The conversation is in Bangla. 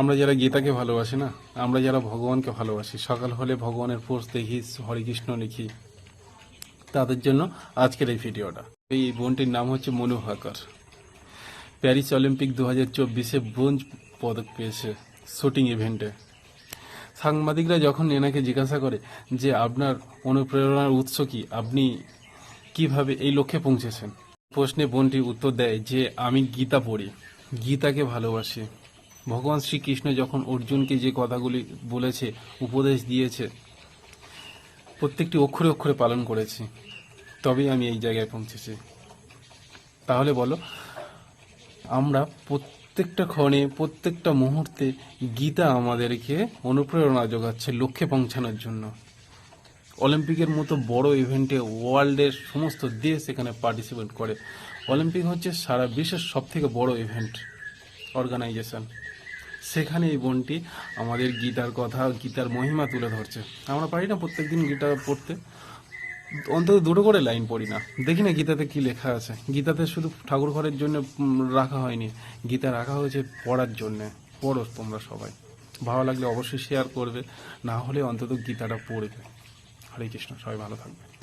আমরা যারা গীতাকে ভালোবাসি না, আমরা যারা ভগবানকে ভালোবাসি, সকাল হলে ভগবানের পোস্ট দেখি হরিকৃষ্ণ লিখি, তাদের জন্য আজকের এই ভিডিওটা। এই বোনটির নাম হচ্ছে মনু হাকার প্যারিস অলিম্পিক দু হাজার চব্বিশে ব্রোঞ্জ পদক পেয়েছে শুটিং ইভেন্টে। সাংবাদিকরা যখন এনাকে জিজ্ঞাসা করে যে, আপনার অনুপ্রেরণার উৎস কি? আপনি কীভাবে এই লক্ষ্যে পৌঁছেছেন? প্রশ্নে বোনটি উত্তর দেয় যে, আমি গীতা পড়ি। গীতাকে ভালোবাসি। ভগবান শ্রীকৃষ্ণ যখন অর্জুনকে যে কথাগুলি বলেছে, উপদেশ দিয়েছে, প্রত্যেকটি অক্ষরে অক্ষরে পালন করেছি, তবেই আমি এই জায়গায় পৌঁছেছি। তাহলে বলো, আমরা প্রত্যেকটা ক্ষণে, প্রত্যেকটা মুহূর্তে গীতা আমাদেরকে অনুপ্রেরণা যোগাচ্ছে লক্ষ্যে পৌঁছানোর জন্য। অলিম্পিকের মতো বড় ইভেন্টে ওয়ার্ল্ডের সমস্ত দেশ এখানে পার্টিসিপেট করে। অলিম্পিক হচ্ছে সারা বিশ্বের সব থেকে বড় ইভেন্ট অর্গানাইজেশন সেখানে এই বোনটি আমাদের গীতার কথা, গীতার মহিমা তুলে ধরছে। আমরা পারি না প্রত্যেকদিন গীতা পড়তে। অন্তত দুটো করে লাইন পড়ি না। দেখি না গীতাতে কি লেখা আছে। গীতাতে শুধু ঠাকুর ঘরের জন্য রাখা হয়নি। গীতা রাখা হয়েছে পড়ার জন্য। পড়ো তোমরা সবাই। ভালো লাগলে অবশ্যই শেয়ার করবে। না হলে অন্তত গীতাটা পড়বে। হরে কৃষ্ণ, সবাই ভালো থাকবে।